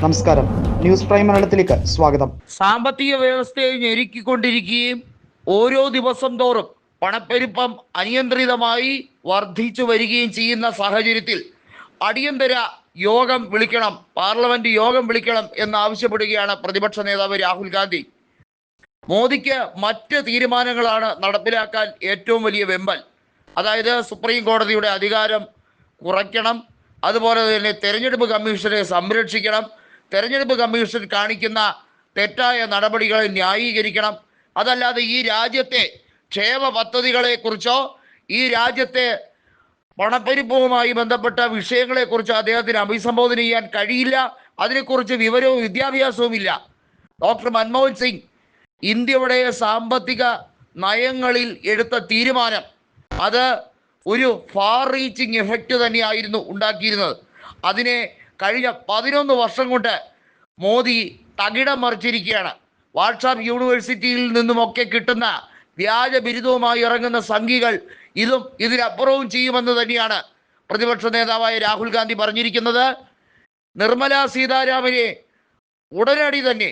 നമസ്കാരം. News prime മലയാളത്തിലേക്ക് സ്വാഗതം. സാമ്പത്തിക വ്യവസ്ഥയെ ഞെരുക്കിക്കൊണ്ടിരിക്കുകയും ഓരോ ദിവസം തോറും പണപ്പെരുപ്പം അനിയന്ത്രിതമായി വർദ്ധിച്ചു വരികയും ചെയ്യുന്ന സാഹചര്യത്തിൽ അടിയന്തര യോഗം വിളിക്കണം പാർലമെന്റ് യോഗം വിളിക്കണം എന്ന് എന്നാവശ്യപ്പെടുകയാണ് പ്രതിപക്ഷ നേതാവ് രാഹുൽ ഗാന്ധി. മോദിക്ക് മറ്റ് തീരുമാനങ്ങളാണ് നടപ്പിലാക്കാൻ ഏറ്റവും വലിയ വെമ്പൽ. അതായത് സുപ്രീം കോടതിയുടെ അധികാരം കുറയ്ക്കണം അതുപോലെ തന്നെ തെരഞ്ഞെടുപ്പ് കമ്മീഷനെ സംരക്ഷിക്കണം തെരഞ്ഞെടുപ്പ് കമ്മീഷൻ കാണിക്കുന്ന തെറ്റായ നടപടികളെ ന്യായീകരിക്കണം. അതല്ലാതെ ഈ രാജ്യത്തെ ക്ഷേമ പദ്ധതികളെക്കുറിച്ചോ ഈ രാജ്യത്തെ പണപ്പെരുപ്പവുമായി ബന്ധപ്പെട്ട വിഷയങ്ങളെക്കുറിച്ച് അദ്ദേഹത്തിന് അഭിസംബോധന ചെയ്യാൻ കഴിയില്ല. അതിനെക്കുറിച്ച് വിവരവും വിദ്യാഭ്യാസവും ഇല്ല. ഡോക്ടർ മൻമോഹൻ സിംഗ് ഇന്ത്യയുടെ സാമ്പത്തിക നയങ്ങളിൽ എടുത്ത തീരുമാനം. അത് ഒരു ഫാർ റീച്ചിങ് എഫക്റ്റ് തന്നെയായിരുന്നു ഉണ്ടാക്കിയിരുന്നത്. അതിനെ കഴിഞ്ഞ പതിനൊന്ന് വർഷം കൊണ്ട് മോദി തകിടം മറിച്ചിരിക്കുകയാണ്. വാട്സാപ്പ് യൂണിവേഴ്സിറ്റിയിൽ നിന്നുമൊക്കെ കിട്ടുന്ന വ്യാജ ബിരുദവുമായി ഇറങ്ങുന്ന സംഘികൾ ഇതും ഇതിനപ്പുറവും ചെയ്യുമെന്ന് തന്നെയാണ് പ്രതിപക്ഷ നേതാവായ രാഹുൽ ഗാന്ധി പറഞ്ഞിരിക്കുന്നത്. നിർമ്മല സീതാരാമനെ ഉടനടി തന്നെ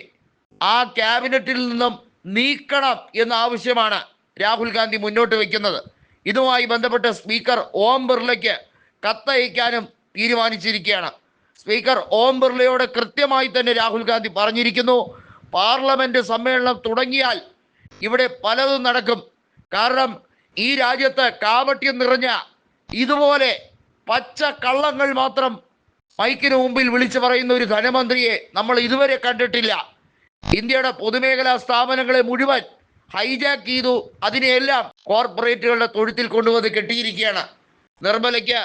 ആ ക്യാബിനറ്റിൽ നിന്നും നീക്കണം എന്ന ആവശ്യമാണ് രാഹുൽ ഗാന്ധി മുന്നോട്ട് വയ്ക്കുന്നത് ഇതുമായി ബന്ധപ്പെട്ട് സ്പീക്കർ ഓം ബിർളയ്ക്ക് കത്തയക്കാനും തീരുമാനിച്ചിരിക്കുകയാണ്. സ്പീക്കർ ഓം ബിർളയോട് കൃത്യമായി തന്നെ രാഹുൽ ഗാന്ധി പറഞ്ഞിരിക്കുന്നു. പാർലമെന്റ് സമ്മേളനം തുടങ്ങിയാൽ ഇവിടെ പലതും നടക്കും. കാരണം ഈ രാജ്യത്ത് കാപട്യം നിറഞ്ഞ ഇതുപോലെ പച്ച കള്ളങ്ങൾ മാത്രം മൈക്കിന് മുമ്പിൽ വിളിച്ചു പറയുന്ന ഒരു ധനമന്ത്രിയെ നമ്മൾ ഇതുവരെ കണ്ടിട്ടില്ല. ഇന്ത്യയുടെ പൊതുമേഖലാ സ്ഥാപനങ്ങളെ മുഴുവൻ ഹൈജാക്ക് ചെയ്തു. അതിനെയെല്ലാം കോർപ്പറേറ്റുകളുടെ തൊഴുത്തിൽ കൊണ്ടുവന്ന് കെട്ടിയിരിക്കുകയാണ്. നിർമ്മലയ്ക്ക്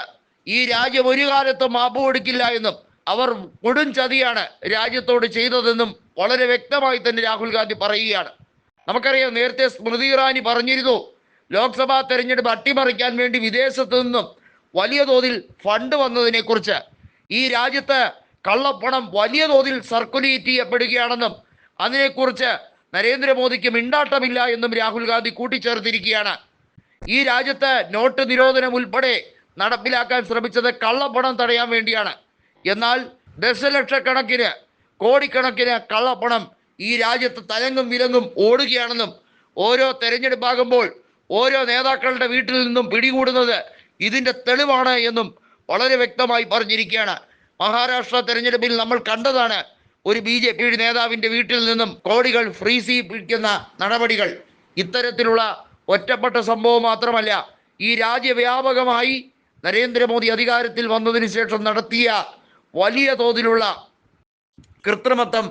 ഈ രാജ്യം ഒരു കാലത്തും മാപ്പ് കൊടുക്കില്ല എന്നും അവർ കൊടും ചതിയാണ് രാജ്യത്തോട് ചെയ്തതെന്നും വളരെ വ്യക്തമായി തന്നെ രാഹുൽ ഗാന്ധി പറയുകയാണ്. നമുക്കറിയാം നേരത്തെ സ്മൃതി ഇറാനി പറഞ്ഞിരുന്നു ലോക്സഭാ തെരഞ്ഞെടുപ്പ് അട്ടിമറിക്കാൻ വേണ്ടി വിദേശത്തു നിന്നും വലിയ തോതിൽ ഫണ്ട് വന്നതിനെ കുറിച്ച് ഈ രാജ്യത്ത് കള്ളപ്പണം വലിയ തോതിൽ സർക്കുലേറ്റ് ചെയ്യപ്പെടുകയാണെന്നും അതിനെക്കുറിച്ച് നരേന്ദ്രമോദിക്ക് മിണ്ടാട്ടമില്ല എന്നും രാഹുൽ ഗാന്ധി കൂട്ടിച്ചേർത്തിരിക്കുകയാണ്. ഈ രാജ്യത്ത് നോട്ട് നിരോധനം ഉൾപ്പെടെ നടപ്പിലാക്കാൻ ശ്രമിച്ചത് കള്ളപ്പണം തടയാൻ വേണ്ടിയാണ്. എന്നാൽ ദശലക്ഷക്കണക്കിന് കോടിക്കണക്കിന് കള്ളപ്പണം ഈ രാജ്യത്ത് തലങ്ങും വിലങ്ങും ഓടുകയാണെന്നും ഓരോ തെരഞ്ഞെടുപ്പാകുമ്പോൾ ഓരോ നേതാക്കളുടെ വീട്ടിൽ നിന്നും പിടികൂടുന്നത് ഇതിന്റെ തെളിവാണ് എന്നും വളരെ വ്യക്തമായി പറഞ്ഞിരിക്കുകയാണ്. മഹാരാഷ്ട്ര തെരഞ്ഞെടുപ്പിൽ നമ്മൾ കണ്ടതാണ് ഒരു ബി ജെ പി നേതാവിന്റെ വീട്ടിൽ നിന്നും കോടികൾ ഫ്രീസ് ചെയ്യിപ്പിക്കുന്ന നടപടികൾ. ഇത്തരത്തിലുള്ള ഒറ്റപ്പെട്ട സംഭവം മാത്രമല്ല ഈ രാജ്യവ്യാപകമായി നരേന്ദ്രമോദി അധികാരത്തിൽ വന്നതിന് ശേഷം നടത്തിയ വലിയ തോതിലുള്ള കൃത്രിമത്വം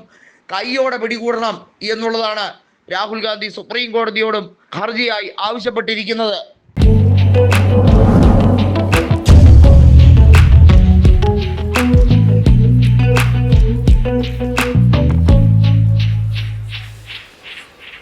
കൈയോടെ പിടികൂടണം എന്നുള്ളതാണ് രാഹുൽ ഗാന്ധി സുപ്രീം കോടതിയോടും ഹർജിയായി ആവശ്യപ്പെട്ടിരിക്കുന്നത്.